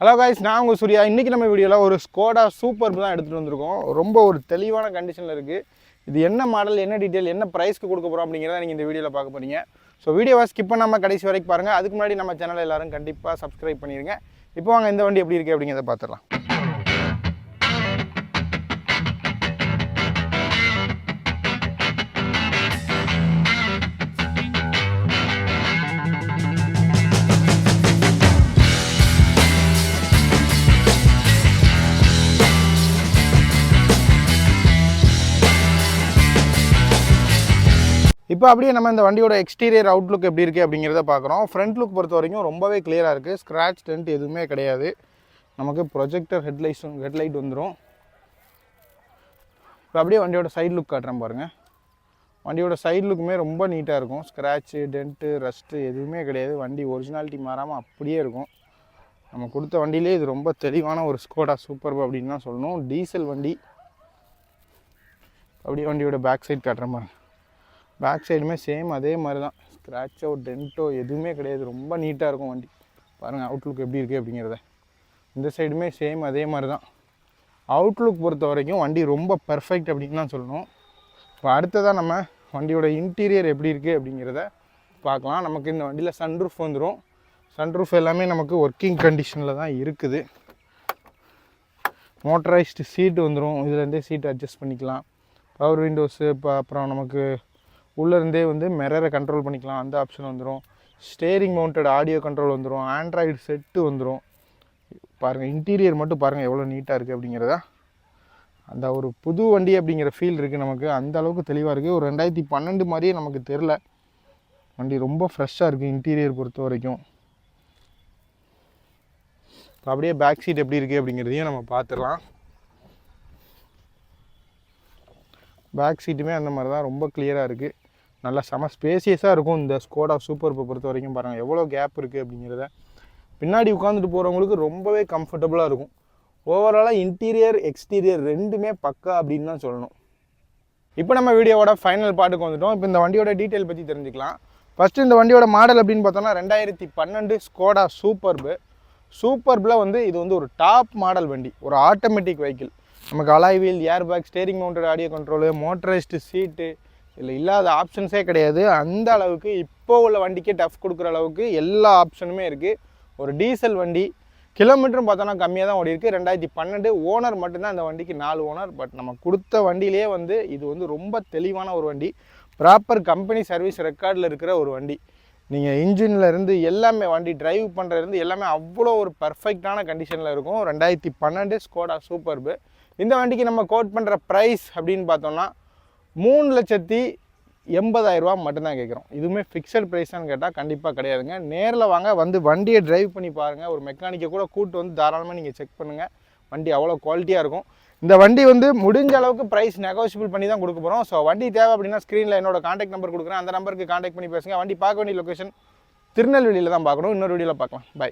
Hello guys நான் உங்கள் சூர்யா. இன்றைக்கி நம்ம வீடியோவில் ஒரு ஸ்கோடா சூப்பர் தான் எடுத்துகிட்டு வந்திருக்கோம். ரொம்ப ஒரு தெளிவான கண்டிஷனில் இருக்குது இது என்ன மாடல் என்ன டீட்டெயில் என்ன ப்ரைஸ்க்கு கொடுக்க போகிறோம் அப்படிங்கிறத நீங்கள் இந்த வீடியோவில் பார்க்க போகிறீங்க ஸோ வீடியோவை ஸ்கிப் பண்ணாமல் கடைசி வரைக்கும் பாருங்கள் அதுக்கு முன்னாடி நம்ம சேனலை எல்லாரும் கண்டிப்பாக சப்ஸ்கிரைப் பண்ணிடுங்க இப்போ வாங்க இந்த வண்டி எப்படி இருக்குது அப்படிங்கிறத பார்த்துடலாம். இப்போ அப்படியே நம்ம இந்த வண்டியோட எக்ஸ்டீரியர் அவுட்லுக் எப்படி இருக்குது அப்படிங்கிறத பார்க்குறோம். ஃப்ரண்ட் லுக் பொறுத்த வரைக்கும் ரொம்பவே கிளியராக இருக்குது ஸ்க்ராட்ச் டென்ட் எதுவுமே கிடையாது. நமக்கு ப்ரொஜெக்டர் ஹெட்லைட்ஸ் ஹெட்லைட் வந்துடும் இப்போ அப்படியே வண்டியோட சைட் லுக் காட்டுறேன் பாருங்கள் வண்டியோட சைடு லுக்குமே ரொம்ப நீட்டாக இருக்கும். ஸ்க்ராட்சு டென்ட்டு ரஸ்ட்டு எதுவுமே கிடையாது. வண்டி ஒரிஜினாலிட்டி மாறாமல் அப்படியே இருக்கும். நம்ம கொடுத்த வண்டியிலே இது ரொம்ப தெளிவான ஒரு ஸ்கோடா சூப்பர் அப்படின்னு தான் சொல்லணும். டீசல் வண்டி. அப்படியே வண்டியோட பேக் சைட் காட்டுறேன் பாருங்க. பேக் சைடுமே சேம் அதே மாதிரி தான் ஸ்க்ராட்சோ டென்ட்டோ எதுவுமே கிடையாது. ரொம்ப நீட்டாக இருக்கும் வண்டி. பாருங்கள் அவுட்லுக் எப்படி இருக்குது அப்படிங்கிறத. இந்த சைடுமே சேம் அதே மாதிரி தான் அவுட்லுக் பொறுத்த வரைக்கும் வண்டி ரொம்ப பெர்ஃபெக்ட் அப்படின்னு தான் சொல்லணும். இப்போ அடுத்ததாக நம்ம வண்டியோட இன்டீரியர் எப்படி இருக்குது அப்படிங்கிறத பார்க்கலாம். நமக்கு இந்த வண்டியில் சன்ரூஃப் வந்துடும் சன்ரூஃப் எல்லாமே நமக்கு ஒர்க்கிங் கண்டிஷனில் தான் இருக்குது. மோட்டரைஸ்டு சீட்டு வந்துடும் இதுலேருந்தே சீட் அட்ஜஸ்ட் பண்ணிக்கலாம். பவர் விண்டோஸு இப்போ அப்புறம் நமக்கு உள்ளேருந்தே வந்து மிரரை கண்ட்ரோல் பண்ணிக்கலாம். அந்த ஆப்ஷன் வந்துடும் ஸ்டேரிங் மவுண்டட் ஆடியோ கண்ட்ரோல் வந்துடும் ஆண்ட்ராய்டு செட்டு வந்துடும் பாருங்கள் இன்டீரியர் மட்டும் பாருங்கள் எவ்வளோ நீட்டாக இருக்குது அப்படிங்கிறத. அந்த ஒரு புது வண்டி அப்படிங்கிற ஃபீல் இருக்குது நமக்கு. அந்த அளவுக்கு தெளிவாக இருக்குது ஒரு ரெண்டாயிரத்தி பன்னெண்டு மாதிரியே நமக்கு தெரில வண்டி ரொம்ப ஃப்ரெஷ்ஷாக இருக்குது இன்டீரியர் பொறுத்த வரைக்கும். இப்போ அப்படியே பேக் சீட் எப்படி இருக்குது அப்படிங்கிறதையும் நம்ம பார்த்துடலாம். பேக் சீட்டுமே அந்த மாதிரி தான் ரொம்ப கிளியராக இருக்குது நல்லா செம ஸ்பேசியஸாக இருக்கும் இந்த ஸ்கோடா சூப்பர் பொறுத்த வரைக்கும் பாருங்கள் எவ்வளோ கேப் இருக்குது அப்படிங்கிறத. பின்னாடி உட்காந்துட்டு போகிறவங்களுக்கு ரொம்பவே கம்ஃபர்டபுளாக இருக்கும். ஓவராலாக இன்டீரியர் எக்ஸ்டீரியர் ரெண்டுமே பக்கா அப்படின்னு தான் சொல்லணும். இப்போ நம்ம வீடியோவோட ஃபைனல் பாட்டுக்கு வந்துட்டோம். இப்போ இந்த வண்டியோட டீட்டெயில் பற்றி தெரிஞ்சுக்கலாம். ஃபஸ்ட்டு இந்த வண்டியோட மாடல் அப்படின்னு பார்த்தோம்னா ரெண்டாயிரத்தி பன்னெண்டு ஸ்கோடா சூப்பர்பு சூப்பர்பில் வந்து இது வந்து ஒரு டாப் மாடல் வண்டி. ஒரு ஆட்டோமேட்டிக் வெஹிக்கிள் நமக்கு alloy wheel air bag steering mounted audio control motorized seat இல்லை இல்லாத ஆப்ஷன்ஸே கிடையாது. அந்த அளவுக்கு இப்போ உள்ள வண்டிக்கே டஃப் கொடுக்குற அளவுக்கு எல்லா ஆப்ஷனுமே இருக்குது ஒரு டீசல் வண்டி கிலோமீட்டரும் பார்த்தோன்னா கம்மியாக தான் ஓடி இருக்குது ரெண்டாயிரத்தி பன்னெண்டு ஓனர் மட்டும்தான் அந்த வண்டிக்கு நாலு ஓனர். பட் நம்ம கொடுத்த வண்டியிலே வந்து இது வந்து ரொம்ப தெளிவான ஒரு வண்டி. ப்ராப்பர் கம்பெனி சர்வீஸ் ரெக்கார்டில் இருக்கிற ஒரு வண்டி. நீங்கள் இன்ஜினில் இருந்து எல்லாமே வண்டி டிரைவ் பண்ணுறதுலேருந்து எல்லாமே அவ்வளோ ஒரு பர்ஃபெக்டான கண்டிஷனில் இருக்கும். ரெண்டாயிரத்தி பன்னெண்டு ஸ்கோடா சூப்பர்பு இந்த வண்டிக்கு நம்ம கோட் பண்ணுற ப்ரைஸ் அப்படின்னு பார்த்தோம்னா மூணு லட்சத்தி எண்பதாயிரரூபா மட்டும்தான் கேட்குறோம். இதுவுமே ஃபிக்ஸட் ப்ரைஸ்னு கேட்டால் கண்டிப்பாக கிடையாதுங்க. நேரில் வாங்க வந்து வண்டியை டிரைவ் பண்ணி பாருங்கள் ஒரு மெக்கானிக்கை கூட கூப்பிட்டு வந்து தாராளமாக நீங்கள் செக் பண்ணுங்கள் வண்டி அவ்வளோ குவாலிட்டியாக இருக்கும். இந்த வண்டி வந்து முடிஞ்ச அளவுக்கு ப்ரைஸ் நெகோஷியபிள் பண்ணி தான் கொடுக்க போகிறோம் ஸோ வண்டி தேவை அப்படின்னா ஸ்க்ரீனில் என்னோட காண்டாக்ட் நம்பர் கொடுக்குறேன். அந்த நம்பருக்கு காண்டாக்ட் பண்ணி பேசுங்க. வண்டி பார்க்க வேண்டிய லொக்கேஷன் திருநெல்வேலியில் தான் பார்க்கணும். இன்னொரு வீடியோவில் பார்க்கலாம். பை